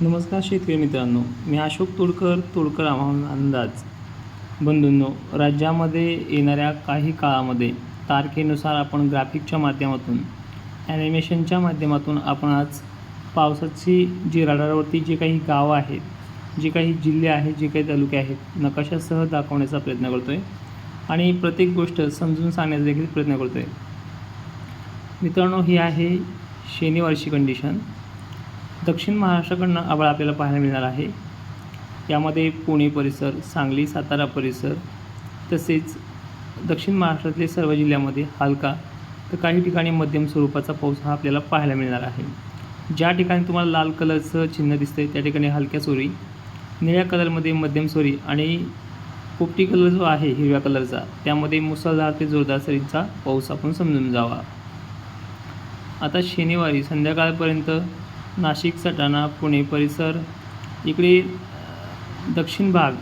नमस्कार शेतकरी मित्रांनो मी अशोक तोडकर तोडकर हवामान अंदाज. बंधूंनो राज्यामध्ये येणाऱ्या काही काळामध्ये तारखेनुसार आपण ग्राफिकच्या माध्यमातून ॲनिमेशनच्या माध्यमातून आपण आज पावसाची जी रडारवरती जे काही गावं आहेत जे काही जिल्हे आहेत जे काही तालुके आहेत नकाशासह दाखवण्याचा प्रयत्न करतो आहे आणि प्रत्येक गोष्ट समजून सांगण्याचा देखील प्रयत्न करतो आहे मित्रांनो ही आहे शनिवारची कंडिशन दक्षिण महाराष्ट्राकडनं आभाळ आपल्याला पाहायला मिळणार आहे. यामध्ये पुणे परिसर सांगली सातारा परिसर तसेच दक्षिण महाराष्ट्रातले सर्व जिल्ह्यामध्ये हलका तर काही ठिकाणी मध्यम स्वरूपाचा पाऊस हा आपल्याला पाहायला मिळणार आहे. ज्या ठिकाणी तुम्हाला लाल कलरचं चिन्ह दिसतंय त्या ठिकाणी हलक्या सोरी निळ्या कलरमध्ये मध्यम सोरी आणि पोपटी कलर जो आहे हिरव्या कलरचा त्यामध्ये मुसळधार ते जोरदार सरींचा पाऊस आपण समजून जावा. आता शनिवारी संध्याकाळपर्यंत नाशिक सटाणा पुणे परिसर इकडे दक्षिण भाग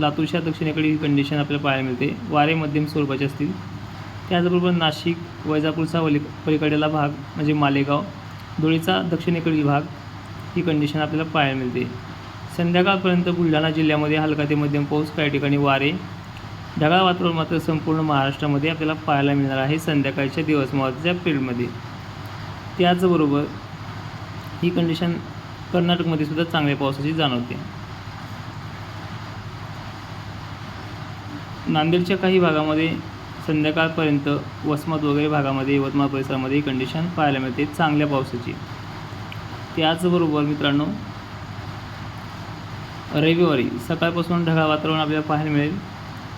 लातूरच्या दक्षिणेकडे ही कंडिशन आपल्याला पाहायला मिळते. वारे मध्यम स्वरूपाचे असतील. त्याचबरोबर नाशिक वैजापूरचा वली पलीकडेला भाग म्हणजे मालेगाव धुळेचा दक्षिणेकडील भाग ही कंडिशन आपल्याला पाहायला मिळते. संध्याकाळपर्यंत बुलढाणा जिल्ह्यामध्ये हलका ते मध्यम पाऊस काही ठिकाणी वारे. ढगाळ वातावरण मात्र संपूर्ण महाराष्ट्रामध्ये आपल्याला पाहायला मिळणार आहे संध्याकाळच्या दिवस महत्त्वाच्या पिरियडमध्ये त्याचबरोबर ही कंडिशन कर्नाटकमध्ये सुद्धा चांगल्या पावसाची जाणवते. नांदेडच्या काही भागामध्ये संध्याकाळपर्यंत वसमत वगैरे भागामध्ये यवतमाळ परिसरामध्ये ही कंडिशन पाहायला मिळते चांगल्या पावसाची. त्याचबरोबर मित्रांनो रविवारी सकाळपासून ढगाळ वातावरण आपल्याला पाहायला मिळेल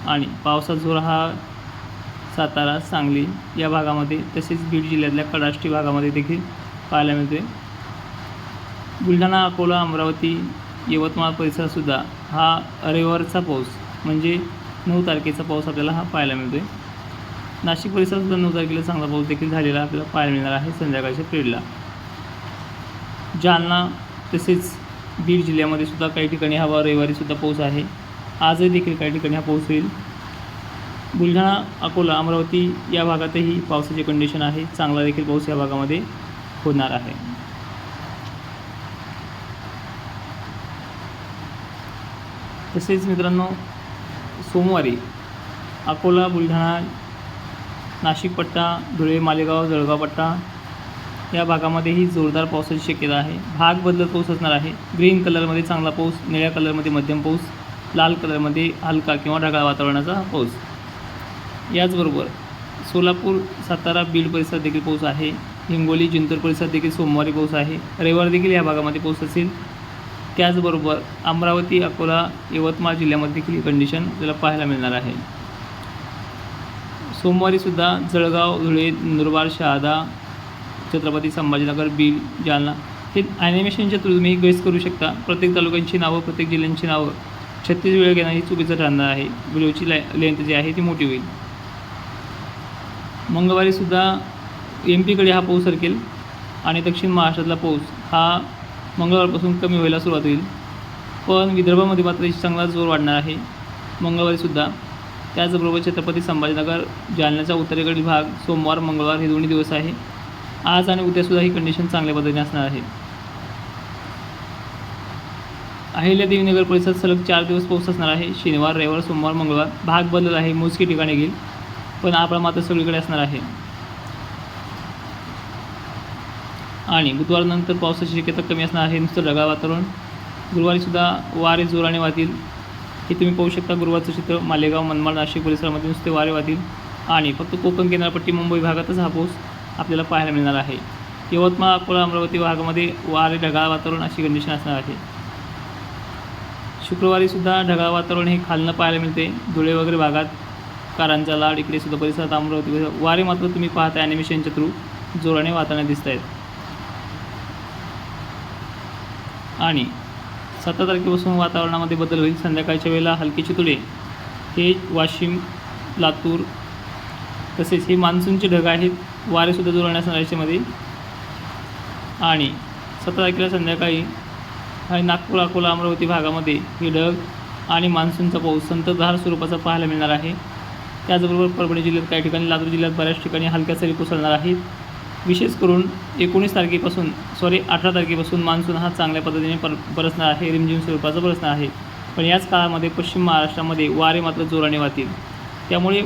आणि पावसाचा जोर हा सातारा सांगली या भागामध्ये तसेच बीड जिल्ह्यातल्या कडाष्टी भागामध्ये देखील पाहायला मिळते बुलढाणा अकोला अमरावती यवतमाळ परिसरसुद्धा हा रविवारचा पाऊस म्हणजे नऊ तारखेचा पाऊस आपल्याला हा पाहायला मिळतो आहे नाशिक परिसरसुद्धा नऊ तारखेला चांगला पाऊस देखील झालेला आपल्याला पाहायला मिळणार आहे संध्याकाळच्या पिरियडला. जालना तसेच बीड जिल्ह्यामध्ये सुद्धा काही ठिकाणी हवा रविवारीसुद्धा पाऊस आहे. आजही देखील काही ठिकाणी हा पाऊस होईल. बुलढाणा अकोला अमरावती या भागातही पावसाची कंडिशन आहे. चांगला देखील पाऊस या भागामध्ये होणार आहे. तसेच मित्रांनो सोमवारी अकोला बुलढाणा नाशिक पट्टा धुळे मालेगाव जळगाव पट्टा या भागामध्येही जोरदार पावसाची शक्यता आहे. भाग बदलत पाऊस असणार आहे. ग्रीन कलरमध्ये चांगला पाऊस निळ्या कलरमध्ये मध्यम पाऊस लाल कलरमध्ये हलका किंवा ढगाळ वातावरणाचा पाऊस. याचबरोबर सोलापूर सातारा बीड परिसरात देखील पाऊस आहे. हिंगोली जिंतूर परिसरात देखील सोमवारी पाऊस आहे. रविवार देखील या भागामध्ये पाऊस असेल. त्याचबरोबर अमरावती अकोला यवतमाळ जिल्ह्यामध्ये देखील ही कंडिशन आपल्याला पाहायला मिळणार आहे. सोमवारीसुद्धा जळगाव धुळे नंदुरबार शहादा छत्रपती संभाजीनगर बीड जालना हे ॲनिमेशनच्या थ्रू तुम्ही गेस करू शकता. प्रत्येक तालुक्यांची नावं प्रत्येक जिल्ह्यांची नावं. छत्तीस वेळ घेणं ही चुकीचं ठरणार आहे. व्हिडिओची लाय लेंथ जी आहे ती मोठी होईल. मंगळवारीसुद्धा एम पीकडे हा पाऊस सरकेल आणि दक्षिण महाराष्ट्रातला पाऊस हा मंगळवारपासून कमी व्हायला सुरुवात होईल. पण विदर्भामध्ये मात्र चांगला जोर वाढणार आहे. मंगळवारीसुद्धा त्याचबरोबर छत्रपती संभाजीनगर जालन्याचा उत्तरेकडील भाग सोमवार मंगळवार हे दोन्ही दिवस आहे. आज आणि उद्यासुद्धा ही कंडिशन चांगल्या पद्धतीने असणार आहे. अहिल्यादेवी नगर परिसरात सलग चार दिवस पाऊस असणार आहे. शनिवार रविवार सोमवार मंगळवार भाग बदलत आहे. मोजकी ठिकाणी घेईल पण आपला मात्र सगळीकडे असणार आहे. आणि बुधवारनंतर पावसाची शक्यता कमी असणार आहे नुसतं ढगाळ वातावरण. गुरुवारीसुद्धा वारे जोराने वाहतील. हे तुम्ही पाहू शकता गुरुवारचं चित्र मालेगाव मनमाड नाशिक परिसरामध्ये नुसते वारे वाहतील. आणि फक्त कोकण किनारपट्टी मुंबई भागातच हा पाऊस आपल्याला पाहायला मिळणार आहे. यवतमाळ अकोला अमरावती भागामध्ये वारे ढगाळ वातावरण अशी कंडिशन असणार आहे. शुक्रवारीसुद्धा ढगाळ वातावरण हे खालनं पाहायला मिळते धुळे वगैरे भागात. कारंजा लाड इकडे सुद्धा परिसरात अमरावती वारे मात्र तुम्ही पाहता ॲनिमेशनच्या थ्रू जोराने वाहताना दिसत आहेत आणि सतरा तारखेपासून वातावरणामध्ये बदल होईल. संध्याकाळच्या वेळेला हलके चितुडे हे वाशिम लातूर तसेच हे मान्सूनचे ढग आहेत. वारेसुद्धा जोराने राज्यामध्ये. आणि सतरा तारखेला संध्याकाळी आणि नागपूर अकोला अमरावती भागामध्ये हे ढग आणि मान्सूनचा पाऊस संततधार स्वरूपाचा पाहायला मिळणार आहे. त्याचबरोबर परभणी जिल्ह्यात काही ठिकाणी लातूर जिल्ह्यात बऱ्याच ठिकाणी हलक्या सरी कोसळणार आहेत. विशेष करून एकोणीस तारखेपासून सॉरी अठरा तारखेपासून मान्सून हा चांगल्या पद्धतीने पर बरसणार आहे रिमझिम स्वरूपाचा बरसणार आहे. पण याच काळामध्ये पश्चिम महाराष्ट्रामध्ये वारे मात्र जोराने वाहतील. त्यामुळे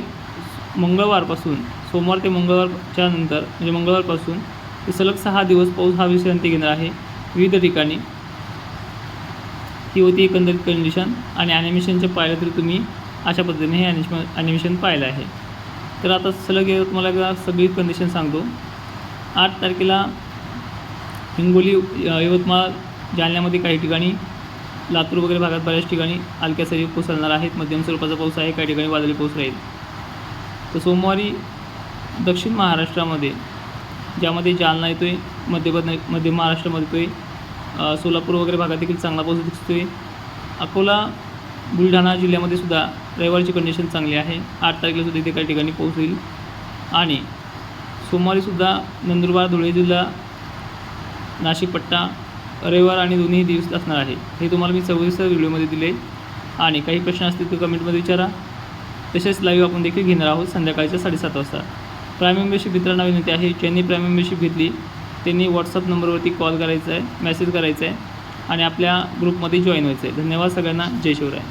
मंगळवारपासून सोमवार ते मंगळवारच्या नंतर म्हणजे मंगळवारपासून ते सलग सहा दिवस पाऊस हा विश्रांती घेणार आहे. विविध ठिकाणी ही होती एकंदरीत कंडिशन आणि ॲनिमेशनचे पाहिलं तरी तुम्ही अशा पद्धतीने हे ॲनिमेशन ॲनिमेशन पाहिलं आहे. तर आता सलग तुम्हाला एकदा सगळी कंडिशन सांगतो. आठ तारखेला हिंगोली यवतमाळ जालन्यामध्ये काही ठिकाणी लातूर वगैरे भागात बऱ्याच ठिकाणी हलक्या सरी कोसळणार आहेत. मध्यम स्वरूपाचा पाऊस आहे. काही ठिकाणी वादळी पाऊस राहील. तर सोमवारी दक्षिण महाराष्ट्रामध्ये ज्यामध्ये जालना येतो आहे मध्य मध्य महाराष्ट्रामध्ये येतो आहे सोलापूर वगैरे भागात देखील चांगला पाऊस दिसतो आहे अकोला बुलढाणा जिल्ह्यामध्ये सुद्धा रविवारची कंडिशन चांगली आहे. आठ तारखेला सुद्धा इथे काही ठिकाणी पाऊस होईल. आणि सोमवारीसुद्धा नंदुरबार धुळे जिल्हा नाशिक पट्टा रविवार आणि दोन्ही दिवस असणार आहे. हे तुम्हाला मी सविस्तर व्हिडिओमध्ये दिले. आणि काही प्रश्न असतील तर कमेंटमध्ये विचारा. तसेच लाईव्ह आपण देखील घेणार आहोत संध्याकाळच्या साडेसात वाजता. प्राईम मेंबरशिप मित्रांना विनंती आहे ज्यांनी प्राईम मेंबरशिप घेतली त्यांनी व्हॉट्सअप नंबरवरती कॉल करायचा आहे मेसेज करायचा आहे आणि आपल्या ग्रुपमध्ये जॉईन व्हायचं आहे. धन्यवाद सगळ्यांना. जय शिवराय.